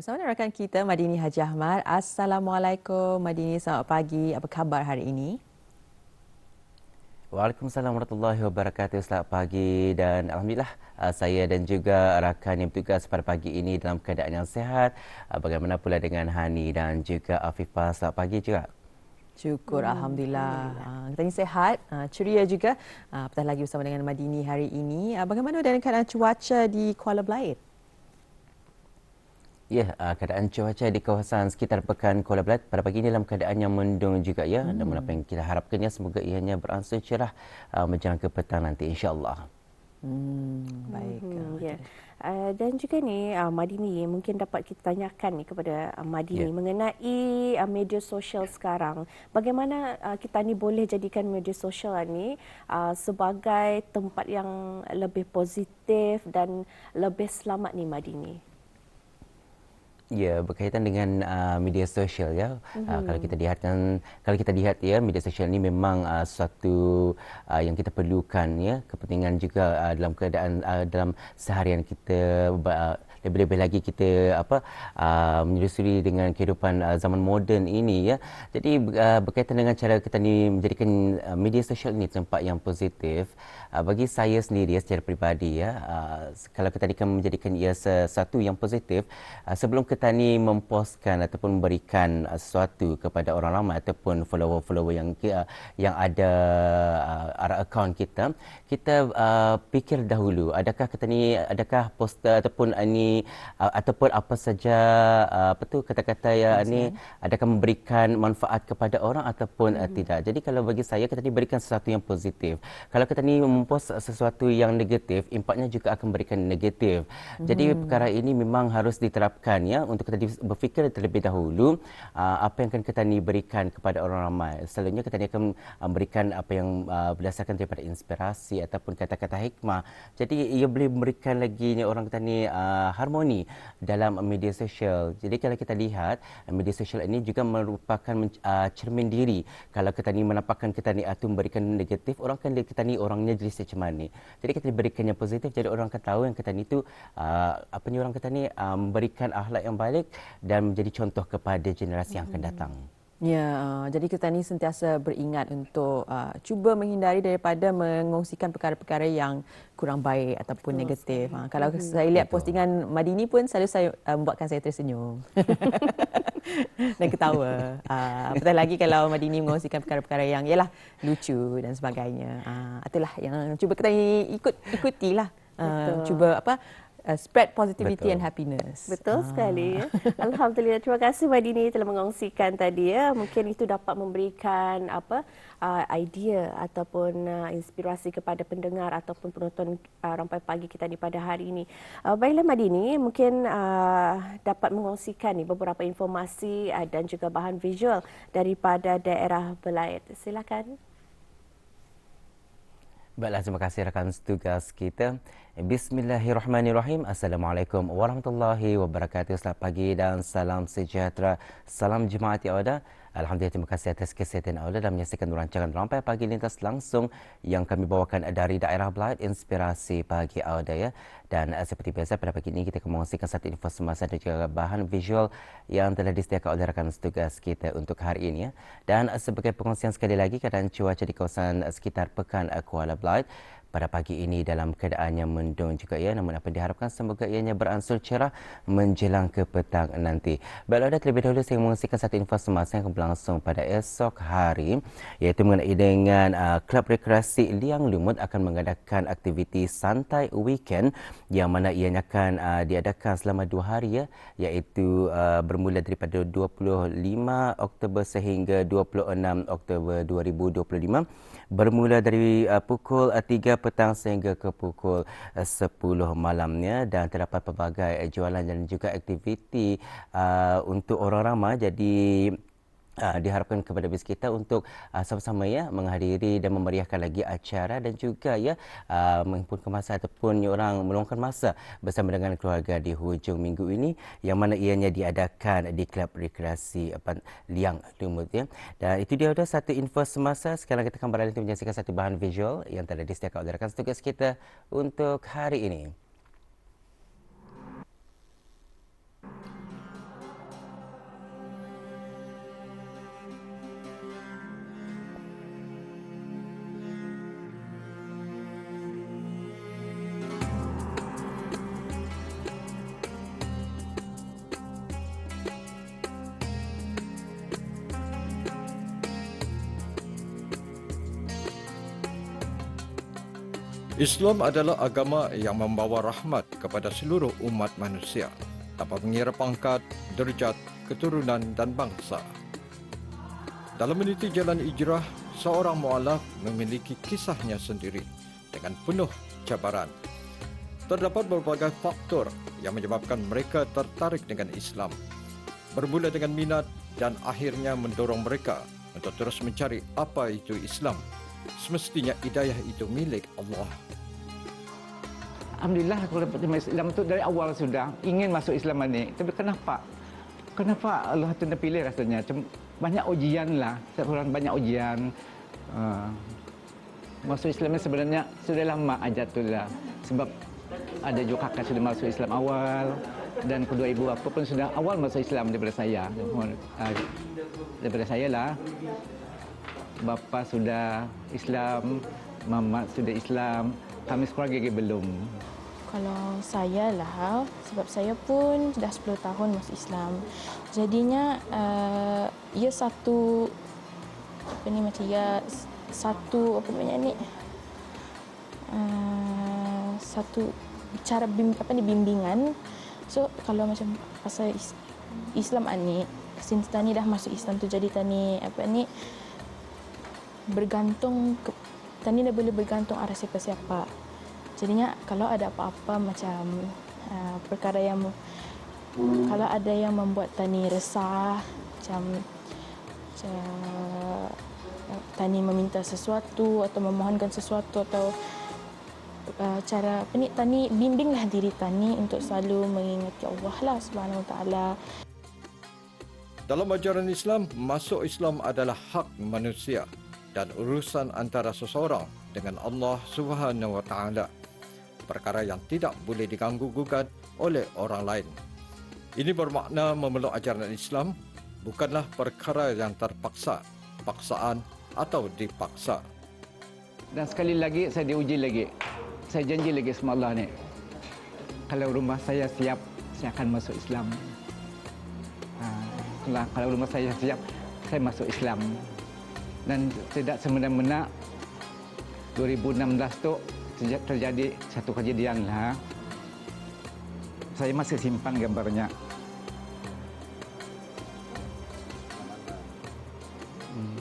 Bersama dengan rakan kita Madini Haji Ahmad. Assalamualaikum Madini, selamat pagi. Apa khabar hari ini? Waalaikumsalam warahmatullahi wabarakatuh. Selamat pagi dan alhamdulillah uh, saya dan juga rakan yang bertugas pada pagi ini dalam keadaan yang sehat. Uh, bagaimana pula dengan Hani dan juga Afifah. Selamat pagi juga. Syukur hmm. alhamdulillah. Uh, kita ini sehat, ceria juga. Apatah lagi bersama dengan Madini hari ini. Bagaimana dengan keadaan cuaca di Kuala Belait? Ya, uh, keadaan cuaca di kawasan sekitar Pekan Kuala Belait pada pagi ini dalam keadaan yang mendung juga ya. Hmm. Namun apa yang kita harapkan ya semoga ianya beransur cerah uh, menjelang ke petang nanti insya-Allah. Hmm, baik. Hmm, ya. Uh, dan juga ni uh, Madini mungkin dapat kita tanyakan ni kepada uh, Madini yeah. mengenai uh, media sosial sekarang. Bagaimana uh, kita ni boleh jadikan media sosial ni uh, sebagai tempat yang lebih positif dan lebih selamat ni Madini? Ya, berkaitan dengan uh, media sosial ya. Mm-hmm. Uh, kalau kita lihatkan kalau kita lihat ya media sosial ini memang uh, suatu uh, yang kita perlukan ya, kepentingan juga uh, dalam keadaan uh, dalam seharian kita uh, lebih-lebih lagi kita apa uh, menyusuri dengan kehidupan uh, zaman moden ini ya. Jadi uh, berkaitan dengan cara kita ni menjadikan uh, media sosial ini tempat yang positif uh, bagi saya sendiri ya, secara peribadi ya. Uh, kalau kita akan menjadikan ia sesuatu yang positif uh, sebelum kita ni mempostkan ataupun memberikan uh, sesuatu kepada orang ramai ataupun follower-follower yang uh, yang ada uh, arah akaun kita, kita uh, fikir dahulu adakah kita ni adakah poster ataupun ini uh, ataupun apa saja uh, apa tu kata-kata yang ini adakah memberikan manfaat kepada orang ataupun hmm. uh, tidak. Jadi kalau bagi saya kita ni berikan sesuatu yang positif. Kalau kita ni mempost sesuatu yang negatif, impaknya juga akan berikan negatif. Hmm. Jadi perkara ini memang harus diterapkan ya untuk kita berfikir terlebih dahulu uh, apa yang akan kita ni berikan kepada orang ramai. Selalunya kita ni akan uh, berikan apa yang uh, berdasarkan daripada inspirasi ataupun kata-kata hikmah. Jadi ia boleh memberikan lagi ni orang kita ni uh, harmoni dalam media sosial. Jadi kalau kita lihat media sosial ini juga merupakan uh, cermin diri. Kalau kita ni menampakkan kita ni atau memberikan negatif, orang kan kita ni orangnya jadi macam mana. Jadi kita berikan yang positif jadi orang akan tahu yang kita ni tu uh, apa ni orang kata ni uh, memberikan akhlak yang baik dan menjadi contoh kepada generasi yang akan datang. Ya, uh, jadi kita ni sentiasa beringat untuk uh, cuba menghindari daripada mengongsikan perkara-perkara yang kurang baik ataupun Betul negatif. Uh, kalau hmm. saya lihat Betul. postingan Madini pun selalu saya uh, membuatkan saya tersenyum. dan ketawa. Uh, apatah lagi kalau Madini mengongsikan perkara-perkara yang ialah lucu dan sebagainya. Uh, itulah yang cuba kita ikut ikutilah. Uh, cuba apa uh, spread positivity Betul. and happiness. Betul ah. sekali. Ya. Alhamdulillah. Terima kasih Madini telah mengongsikan tadi ya. Mungkin itu dapat memberikan apa uh, idea ataupun uh, inspirasi kepada pendengar ataupun penonton uh, rampai pagi kita di pada hari ini. Uh, baiklah Madini, mungkin uh, dapat mengongsikan ni beberapa informasi uh, dan juga bahan visual daripada daerah Belait. Silakan. Baiklah, terima kasih rakan tugas kita. Bismillahirrahmanirrahim. Assalamualaikum warahmatullahi wabarakatuh. Selamat pagi dan salam sejahtera. Salam jemaat yang ada. Alhamdulillah terima kasih atas kesihatan anda dan menyaksikan rancangan Rampai Pagi Lintas langsung yang kami bawakan dari daerah Belait Inspirasi Pagi Auda ya. Dan uh, seperti biasa pada pagi ini kita akan mengongsikan satu info semasa dan juga bahan visual yang telah disediakan oleh rakan tugas kita untuk hari ini ya. Dan uh, sebagai pengongsian sekali lagi keadaan cuaca di kawasan uh, sekitar Pekan Kuala Belait pada pagi ini dalam keadaan yang mendung juga ya. Namun apa diharapkan semoga ianya beransur cerah menjelang ke petang nanti. Baiklah terlebih dahulu saya mengungsikan satu info semasa yang akan berlangsung pada esok hari iaitu mengenai dengan uh, Klub Rekreasi Liang Lumut akan mengadakan aktiviti santai weekend yang mana ianya akan uh, diadakan selama dua hari ya. Iaitu uh, bermula daripada 25 Oktober sehingga 26 Oktober 2025 bermula dari uh, pukul uh, 3 petang sehingga ke pukul uh, 10 malamnya dan terdapat pelbagai uh, jualan dan juga aktiviti uh, untuk orang ramai. Jadi uh, diharapkan kepada bis kita untuk uh, sama-sama ya menghadiri dan memeriahkan lagi acara dan juga ya uh, menghimpunkan masa ataupun orang meluangkan masa bersama dengan keluarga di hujung minggu ini yang mana ianya diadakan di Klub Rekreasi apa Liang Lumut ya. Dan itu dia sudah satu info semasa sekarang kita akan beralih untuk menyaksikan satu bahan visual yang telah disediakan oleh rakan tugas kita untuk hari ini. Islam adalah agama yang membawa rahmat kepada seluruh umat manusia tanpa mengira pangkat, derajat, keturunan dan bangsa. Dalam meniti jalan ijrah, seorang mualaf memiliki kisahnya sendiri dengan penuh cabaran. Terdapat berbagai faktor yang menyebabkan mereka tertarik dengan Islam. Bermula dengan minat dan akhirnya mendorong mereka untuk terus mencari apa itu Islam semestinya hidayah itu milik Allah. Alhamdulillah aku dapat terima Islam tu dari awal sudah ingin masuk Islam ini. Tapi kenapa? Kenapa Allah tu pilih rasanya? Banyak ujian lah. Setiap banyak ujian. Uh, masuk Islam ini sebenarnya sudah lama aja tu lah. Sebab ada juga kakak sudah masuk Islam awal dan kedua ibu apa pun sudah awal masuk Islam daripada saya. Uh, daripada saya lah bapa sudah Islam, mama sudah Islam, kami sekeluarga belum. Kalau saya lah, sebab saya pun dah 10 tahun masuk Islam. Jadinya, uh, ia satu, apa ni macam ya, satu, apa namanya ni, uh, satu cara bim, apa ni, bimbingan. So, kalau macam pasal Islam ni, since tani dah masuk Islam tu jadi tani, apa ni, bergantung ke, tani dah boleh bergantung arah siapa-siapa. Jadinya kalau ada apa-apa macam uh, perkara yang kalau ada yang membuat tani resah macam, macam uh, tani meminta sesuatu atau memohonkan sesuatu atau uh, cara apa ni tani bimbinglah diri tani untuk selalu mengingati Allah lah Subhanahu taala. Dalam ajaran Islam, masuk Islam adalah hak manusia dan urusan antara seseorang dengan Allah Subhanahu wa taala. Perkara yang tidak boleh diganggu gugat oleh orang lain. Ini bermakna memeluk ajaran Islam bukanlah perkara yang terpaksa, paksaan atau dipaksa. Dan sekali lagi saya diuji lagi. Saya janji lagi sama Allah ni. Kalau rumah saya siap, saya akan masuk Islam. Ha, kalau rumah saya siap, saya masuk Islam dan tidak semena-mena 2016 tu terjadi satu kejadian lah. Saya masih simpan gambarnya. Hmm.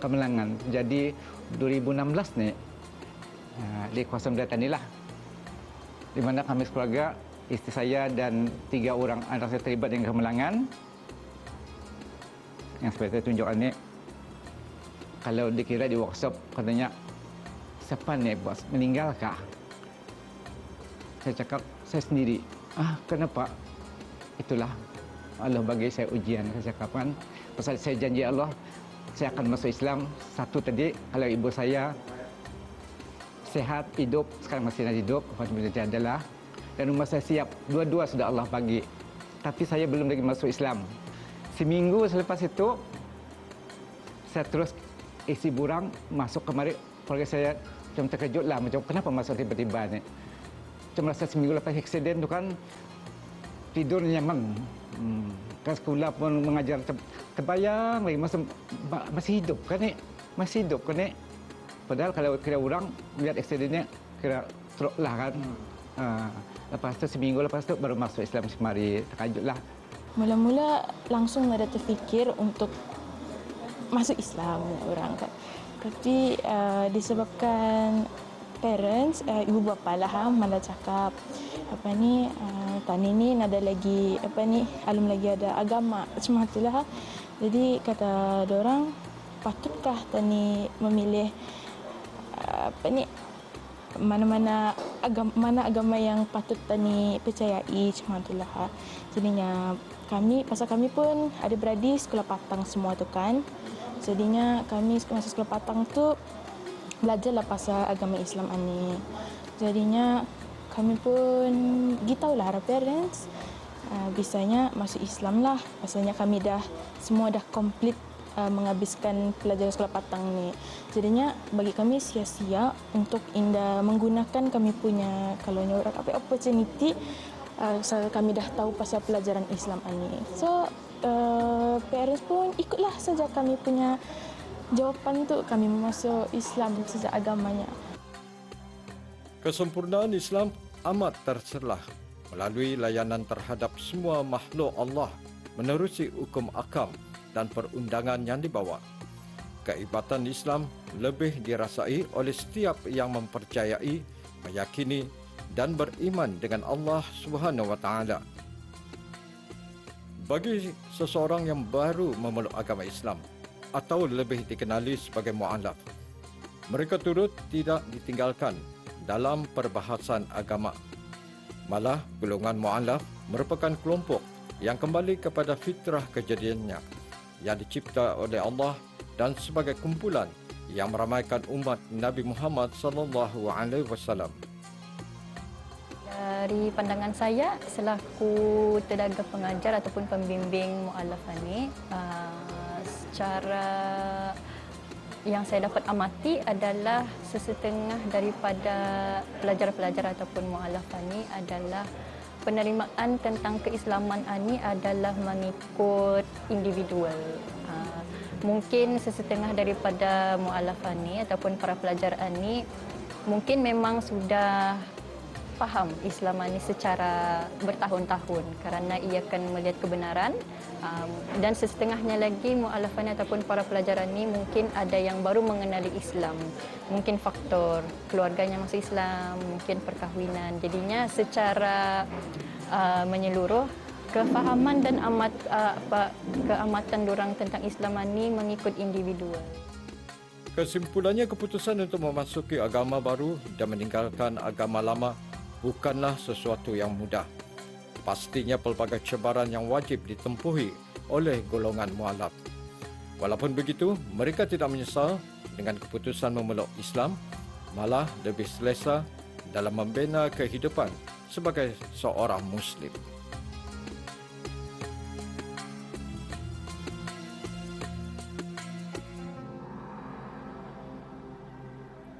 Kemenangan. Jadi 2016 ni ha, di kawasan Belatan ni lah. Di mana kami sekeluarga, isteri saya dan tiga orang anak saya terlibat dengan kemenangan. Yang seperti tunjukkan ni, kalau dikira di workshop katanya siapa nih bos? Meninggalkah saya cakap saya sendiri. Ah kenapa? Itulah Allah bagi saya ujian saya cakap kan. Pasal saya janji Allah saya akan masuk Islam satu tadi. Kalau ibu saya sehat hidup sekarang masih ada hidup macam adalah. Dan rumah saya siap. Dua-dua sudah Allah bagi. Tapi saya belum lagi masuk Islam. Seminggu selepas itu saya terus isi burang masuk kemari keluarga saya macam terkejut lah macam kenapa masuk tiba-tiba ni? Macam rasa seminggu lepas aksiden tu kan tidur nyaman. Hmm. kan sekolah pun mengajar ter, terbayang lagi masa masih hidup kan ni? Masih hidup kan ni? Padahal kalau kira orang melihat aksidennya kira teruk lah kan? Hmm. uh, lepas tu seminggu lepas tu baru masuk Islam semari terkejut lah. Mula-mula langsung ada terfikir untuk masuk Islam orang kan. Tapi uh, disebabkan parents, uh, ibu bapa lah ha, malah cakap apa ni uh, tani ni ada lagi apa ni alum lagi ada agama macam itulah. Ha. Jadi kata orang patutkah tani memilih apa ni mana-mana agama mana agama yang patut tani percayai macam itulah. Ha. Jadinya kami pasal kami pun ada beradik sekolah patang semua tu kan. Jadinya kami masa sekolah patang tu belajarlah pasal agama Islam ni. Jadinya kami pun gitu lah para parents uh, bisanya masuk Islam lah. Pasalnya kami dah semua dah komplit uh, menghabiskan pelajaran sekolah patang ni. Jadinya bagi kami sia-sia untuk indah menggunakan kami punya kalau nyorak apa opportunity uh, kami dah tahu pasal pelajaran Islam ni. So uh, parents pun ikutlah saja kami punya jawapan tu kami masuk Islam sejak agamanya. Kesempurnaan Islam amat tercelah melalui layanan terhadap semua makhluk Allah menerusi hukum akam dan perundangan yang dibawa. Keibatan Islam lebih dirasai oleh setiap yang mempercayai, meyakini dan beriman dengan Allah Subhanahu wa taala. Bagi seseorang yang baru memeluk agama Islam atau lebih dikenali sebagai mualaf, mereka turut tidak ditinggalkan dalam perbahasan agama. Malah golongan mualaf merupakan kelompok yang kembali kepada fitrah kejadiannya yang dicipta oleh Allah dan sebagai kumpulan yang meramaikan umat Nabi Muhammad sallallahu alaihi wasallam. Dari pandangan saya selaku tenaga pengajar ataupun pembimbing mualafah ni uh, secara yang saya dapat amati adalah sesetengah daripada pelajar-pelajar ataupun mualafah ni adalah penerimaan tentang keislaman ini adalah mengikut individual. Uh, mungkin sesetengah daripada mualafah ni ataupun para pelajar ini mungkin memang sudah faham Islam ini secara bertahun-tahun kerana ia akan melihat kebenaran um, dan sesetengahnya lagi mualafan ataupun para pelajar ini mungkin ada yang baru mengenali Islam. Mungkin faktor keluarganya masuk Islam mungkin perkahwinan. Jadinya secara uh, menyeluruh kefahaman dan amat uh, apa keamatan orang tentang Islam ini mengikut individual. Kesimpulannya keputusan untuk memasuki agama baru dan meninggalkan agama lama bukanlah sesuatu yang mudah. Pastinya pelbagai cabaran yang wajib ditempuhi oleh golongan mualaf. Walaupun begitu, mereka tidak menyesal dengan keputusan memeluk Islam, malah lebih selesa dalam membina kehidupan sebagai seorang Muslim.